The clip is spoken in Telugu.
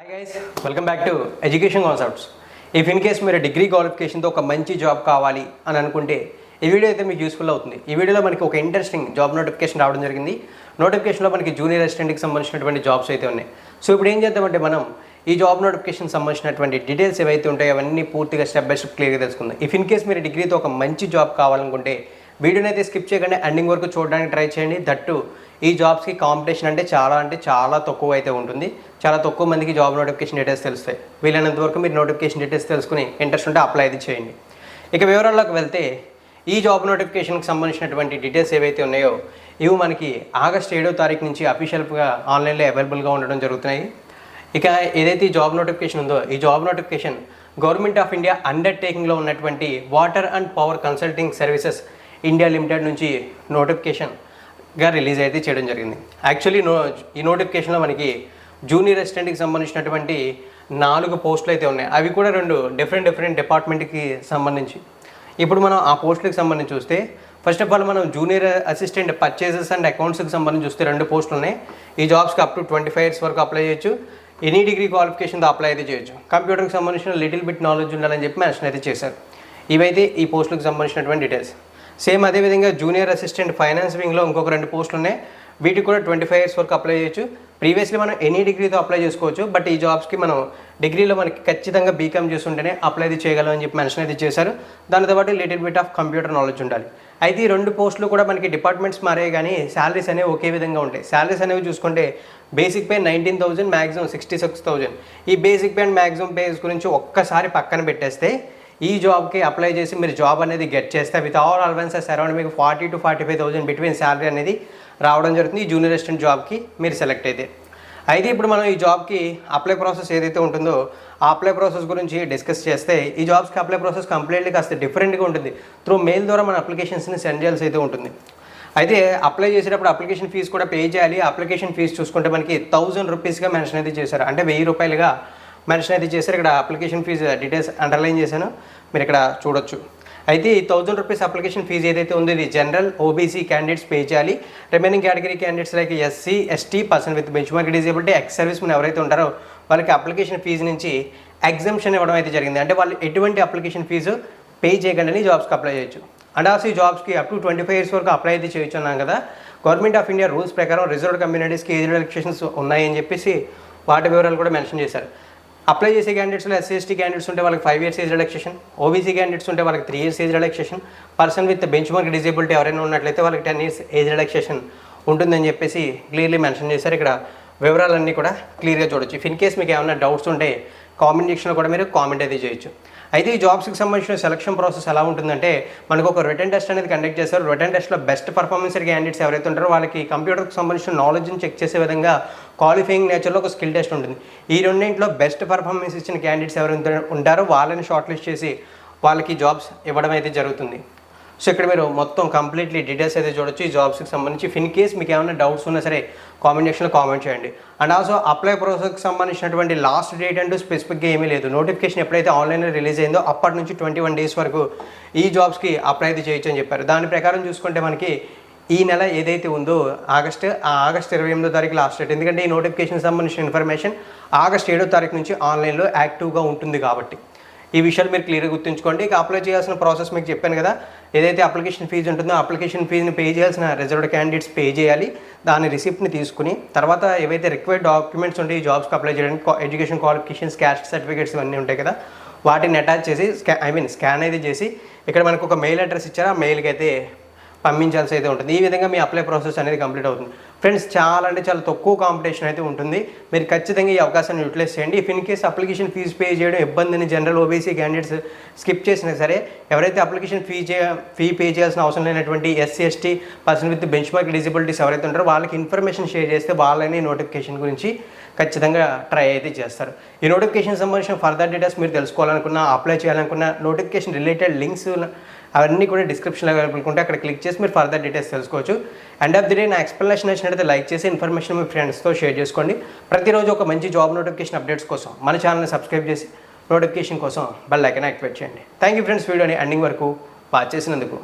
Hi guys welcome back to education concepts if in case మీరు డిగ్రీ క్వాలిఫికేషన్తో ఒక మంచి జాబ్ కావాలి అని అనుకుంటే ఈ వీడియో అయితే మీకు యూస్ఫుల్ అవుతుంది. ఈ వీడియోలో మనకి ఒక ఇంట్రెస్టింగ్ జాబ్ నోటిఫికేషన్ రావడం జరిగింది. నోటిఫికేషన్లో మనకి జూనియర్ అసిస్టెంట్కి సంబంధించినటువంటి జాబ్స్ అయితే ఉన్నాయి. సో ఇప్పుడు ఏం చేద్దామంటే మనం ఈ జాబ్ నోటిఫికేషన్ సంబంధించినటువంటి డీటెయిల్స్ ఏవైతే ఉంటాయో అవన్నీ పూర్తిగా స్టెప్ బై స్టెప్ క్లియర్గా తెలుసుకుందాం. ఇఫ్ ఇన్ కేస్ మీరు డిగ్రీతో ఒక మంచి జాబ్ కావాలనుకుంటే వీడియోని అయితే స్కిప్ చేయకుండా. ఎండింగ్ వరకు చూడడానికి ట్రై చేయండి. దట్టు ఈ జాబ్స్కి కాంపిటీషన్ అంటే చాలా అంటే చాలా తక్కువ అయితే ఉంటుంది. చాలా తక్కువ మందికి జాబ్ నోటిఫికేషన్ డీటెయిల్స్ తెలుస్తాయి. వీలైనంత వరకు మీరు నోటిఫికేషన్ డీటెయిల్స్ తెలుసుకుని ఇంట్రెస్ట్ ఉంటే అప్లై అయితే చేయండి. ఇక వివరాల్లోకి వెళ్తే ఈ జాబ్ నోటిఫికేషన్కి సంబంధించినటువంటి డీటెయిల్స్ ఏవైతే ఉన్నాయో ఇవి మనకి ఆగస్ట్ ఏడో తారీఖు నుంచి అఫీషియల్గా ఆన్లైన్లో అవైలబుల్గా ఉండడం జరుగుతున్నాయి. ఇక ఏదైతే ఈ జాబ్ నోటిఫికేషన్ ఉందో ఈ job notification government of India అండర్టేకింగ్లో ఉన్నటువంటి water and power consulting services India limited నుంచి నోటిఫికేషన్గా రిలీజ్ అయితే చేయడం జరిగింది. యాక్చువల్లీ నో ఈ నోటిఫికేషన్లో మనకి జూనియర్ అసిస్టెంట్కి సంబంధించినటువంటి నాలుగు పోస్టులు అయితే ఉన్నాయి. అవి కూడా రెండు డిఫరెంట్ డిఫరెంట్ డిపార్ట్మెంట్కి సంబంధించి. ఇప్పుడు మనం ఆ పోస్టులకు సంబంధించి చూస్తే ఫస్ట్ ఆఫ్ ఆల్ మనం జూనియర్ అసిస్టెంట్ పర్చేసెస్ అండ్ అకౌంట్స్కి సంబంధించి చూస్తే రెండు పోస్టులు ఉన్నాయి. ఈ జాబ్స్కి up to twenty five years వరకు అప్లై చేయొచ్చు. ఎనీ డిగ్రీ క్వాలిఫికేషన్తో అప్లై అయితే చేయొచ్చు. కంప్యూటర్కి సంబంధించిన లిటిల్ బిట్ నాలెడ్జ్ ఉండాలని చెప్పి మెన్షన్ అయితే చేశారు. ఇవైతే ఈ పోస్టులకు సంబంధించినటువంటి డీటెయిల్స్ సేమ్ అదేవిధంగా జూనియర్ అసిస్టెంట్ ఫైనాన్స్ వింగ్లో ఇంకొక రెండు పోస్టులు ఉన్నాయి. వీటికి కూడా ట్వంటీ ఫైవ్ ఇయర్స్ వరకు అప్లై చేయొచ్చు. ప్రీవియస్లీ మనం ఎనీ డిగ్రీతో అప్లై చేసుకోవచ్చు బట్ ఈ జాబ్స్కి మనం డిగ్రీలో మనకి ఖచ్చితంగా బీకామ్ చేస్తుంటేనే అప్లై అది చేయగలం అని చెప్పి మెన్షన్ అయితే చేశారు. దానితో పాటు little bit of computer knowledge ఉండాలి. అయితే ఈ రెండు పోస్టులు కూడా మనకి డిపార్ట్మెంట్స్ మారాయి కానీ శాలరీస్ అనేవి ఒకే విధంగా ఉంటాయి. శాలరీస్ అనేవి చూసుకుంటే basic pay nineteen thousand maximum sixty six thousand ఈ basic pay and maximum pays గురించి ఒక్కసారి పక్కన పెట్టేస్తే ఈ జాబ్కి అప్లై చేసి మీరు జాబ్ అనేది గెట్ చేస్తే విత్ ఆల్ అలవెన్సెస్ అరౌండ్ మీకు forty to forty five thousand between salary అనేది రావడం జరుగుతుంది. ఈ జూనియర్ అసిస్టెంట్ జాబ్కి మీరు సెలెక్ట్ అయితే. అయితే ఇప్పుడు మనం ఈ జాబ్కి అప్లై ప్రాసెస్ ఏదైతే ఉంటుందో ఆ అప్లై ప్రాసెస్ గురించి డిస్కస్ చేస్తే ఈ జాబ్స్కి అప్లై ప్రాసెస్ కంప్లీట్లీ కాస్త డిఫరెంట్గా ఉంటుంది. త్రూ మెయిల్ ద్వారా మన అప్లికేషన్స్ని సెండ్ చేయాల్సి అయితే ఉంటుంది. అయితే అప్లై చేసేటప్పుడు అప్లికేషన్ ఫీజు కూడా పే చేయాలి. అప్లికేషన్ ఫీజు చూసుకుంటే మనకి థౌజండ్ రూపీస్గా మెన్షన్ అయితే చేశారు. అంటే వెయ్యి రూపాయలుగా మెన్షన్ అయితే చేశారు. ఇక్కడ అప్లికేషన్ ఫీజు డీటెయిల్స్ అండర్లైన్ చేశాను. మీరు ఇక్కడ చూడొచ్చు. అయితే ఈ థౌజండ్ రూపీస్ అప్లికేషన్ ఫీజు ఏదైతే ఉందో ఇది జనరల్ ఓబీసీ క్యాండిడేట్స్ పే చేయాలి. Remaining category candidates like SC ST person with benchmark disability ex servicemen ఎవరైతే ఉంటారో వాళ్ళకి అప్లికేషన్ ఫీజు నుంచి ఎగ్జామ్షన్ ఇవ్వడం అయితే జరిగింది. అంటే వాళ్ళు ఎటువంటి అప్లికేషన్ ఫీజు పే చేయకుండానే జాబ్స్కి అప్లై చేయొచ్చు. అండ్ ఆల్సో ఈ జాబ్స్కి up to twenty five years వరకు అప్లై అయితే చేయొచ్చు అన్నాం కదా. గవర్నమెంట్ ఆఫ్ ఇండియా రూల్స్ ప్రకారం రిజర్వ్డ్ కమ్యూనిటీస్కి ఏజ్ రిలాక్సేషన్స్ ఉన్నాయని చెప్పేసి వాటి వివరాలు కూడా మెన్షన్ చేశారు. అప్లై చేసే క్యాండిడేట్స్లో ఎస్సీ ఎస్టీ క్యాండిడేట్స్ ఉంటే వాళ్ళకి five years age relaxation OBC candidates ఉంటే వాళ్ళకి three years age relaxation person with benchmark disability ఎవరైనా ఉన్నట్లయితే వాళ్ళకి టెన్ ఇయర్స్ ఏజ్ రిలాక్సేషన్ ఉంటుందని చెప్పేసి క్లియర్లీ మెన్షన్ చేశారు. ఇక్కడ వివరాలన్నీ కూడా క్లియర్గా చూడొచ్చు. ఇఫ్ ఇన్ కేస్ మీకు ఏమైనా డౌట్స్ ఉంటే కామెంట్ సెక్షన్లో కూడా మీరు కామెంట్ అయితే చేయొచ్చు. అయితే ఈ జాబ్స్కి సంబంధించిన సెలక్షన్ ప్రాసెస్ ఎలా ఉంటుందంటే మనకు ఒక రిటర్న్ టెస్ట్ అనేది కండక్ట్ చేస్తారు. రిటర్న్ టెస్ట్లో బెస్ట్ పర్ఫార్మెన్స్ క్యాండిడేట్స్ ఎవరైతే ఉంటారో వాళ్ళకి కంప్యూటర్కి సంబంధించిన నాలెడ్జ్ని చెక్ చేసే విధంగా క్వాలిఫైయింగ్ నేచర్లో ఒక స్కిల్ టెస్ట్ ఉంటుంది. ఈ రెండింటిలో బెస్ట్ పర్ఫార్మెన్స్ ఇచ్చిన క్యాండిడేట్స్ ఎవరైతే ఉంటారో వాళ్ళని షార్ట్ లిస్ట్ చేసి వాళ్ళకి జాబ్స్ ఇవ్వడం అయితే జరుగుతుంది. సో ఇక్కడ మీరు మొత్తం కంప్లీట్లీ డీటెయిల్స్ అయితే చూడొచ్చు. ఈ జాబ్స్కి సంబంధించి ఫిన్ కేస్ మీకు ఏమైనా డౌట్స్ ఉన్నా సరే కామెంట్ సెక్షన్లో కామెంట్ చేయండి. అండ్ ఆల్సో అప్లై ప్రాసెస్కి సంబంధించినటువంటి లాస్ట్ డేట్ అంటూ స్పెసిఫిక్గా ఏమీ లేదు. నోటిఫికేషన్ ఎప్పుడైతే ఆన్లైన్లో రిలీజ్ అయిందో అప్పటి నుంచి ట్వంటీ వన్ డేస్ వరకు ఈ జాబ్స్కి అప్లై అయితే చేయొచ్చు అని చెప్పారు. దాని ప్రకారం చూసుకుంటే మనకి ఈ నెల ఏదైతే ఉందో ఆగస్ట్ ఆగస్ట్ ఇరవై ఎనిమిదో తారీఖు లాస్ట్ డేట్ ఎందుకంటే ఈ నోటిఫికేషన్ సంబంధించిన ఇన్ఫర్మేషన్ ఆగస్ట్ ఏడో తారీఖు నుంచి ఆన్లైన్లో యాక్టివ్గా ఉంటుంది కాబట్టి. ఈ విషయాలు మీరు క్లియర్గా గుర్తుంచుకోండి. ఇక అప్లై చేయాల్సిన ప్రాసెస్ మీకు చెప్పాను కదా. ఏదైతే అప్లికేషన్ ఫీజు ఉంటుందో అప్లికేషన్ ఫీజుని పే చేయాల్సిన రిజర్వ్డ్ క్యాండిడేట్స్ పే చేయాలి. దాని రిసిప్ట్ని తీసుకుని తర్వాత ఏవైతే రిక్వైర్డ్ డాక్యుమెంట్స్ ఉంటాయి ఈ జాబ్స్కి అప్లై చేయడానికి ఎడ్యుకేషన్ క్వాలిఫికేషన్స్ క్యాస్ట్ సర్టిఫికేట్స్ ఇవన్నీ ఉంటాయి కదా. వాటిని అటాచ్ చేసి స్కా ఐ మీన్ స్కాన్ అయితే చేసి ఇక్కడ మనకు ఒక మెయిల్ అడ్రస్ ఇచ్చారా. మెయిల్కి అయితే పంపించాల్సి అయితే ఉంటుంది. ఈ విధంగా మీ అప్లై ప్రాసెస్ అనేది కంప్లీట్ అవుతుంది. ఫ్రెండ్స్ చాలా అంటే చాలా తక్కువ కాంపిటీషన్ అయితే ఉంటుంది. మీరు ఖచ్చితంగా ఈ అవకాశాన్ని యూటిలైజ్ చేయండి. If in case application fee pay చేయడం ఇబ్బందిని జనరల్ ఓబీసీ క్యాండిడేట్స్ స్కిప్ చేసినా సరే ఎవరైతే అప్లికేషన్ ఫీ చే ఫీ పే చేయాల్సిన అవసరం లేనటువంటి SC ST person with benchmark disabilities ఎవరైతే ఉంటారో వాళ్ళకి ఇన్ఫర్మేషన్ షేర్ చేస్తే వాళ్ళని నోటిఫికేషన్ గురించి ఖచ్చితంగా ట్రై అయితే చేస్తారు. ఈ నోటిఫికేషన్ సంబంధించిన ఫర్దర్ డీటెయిల్స్ మీరు తెలుసుకోవాలనుకున్నా అప్లై చేయాలనుకున్న నోటిఫికేషన్ రిలేటెడ్ లింక్స్ అవన్నీ కూడా డిస్క్రిప్షన్లో అవైలబుల్ ఉంటే అక్కడ క్లిక్ చేసి మీరు ఫర్దర్ డీటెయిల్స్ తెలుసుకోవచ్చు. అండ్ ఆఫ్ ది డే నా ఎక్స్ప్లెనేషన్ నచ్చినట్లయితే లైక్ చేసి ఇన్ఫర్మేషన్ మీ ఫ్రెండ్స్తో షేర్ చేసుకోండి. ప్రతిరోజు ఒక మంచి జాబ్ నోటిఫికేషన్ అప్డేట్స్ కోసం మన ఛానల్ని సబ్స్క్రైబ్ చేసి నోటిఫికేషన్ కోసం బెల్ ఐకన్ యాక్టివేట్ చేయండి. థ్యాంక్ యూ ఫ్రెండ్స్ వీడియోని ఎండింగ్ వరకు వాచ్ చేసినందుకు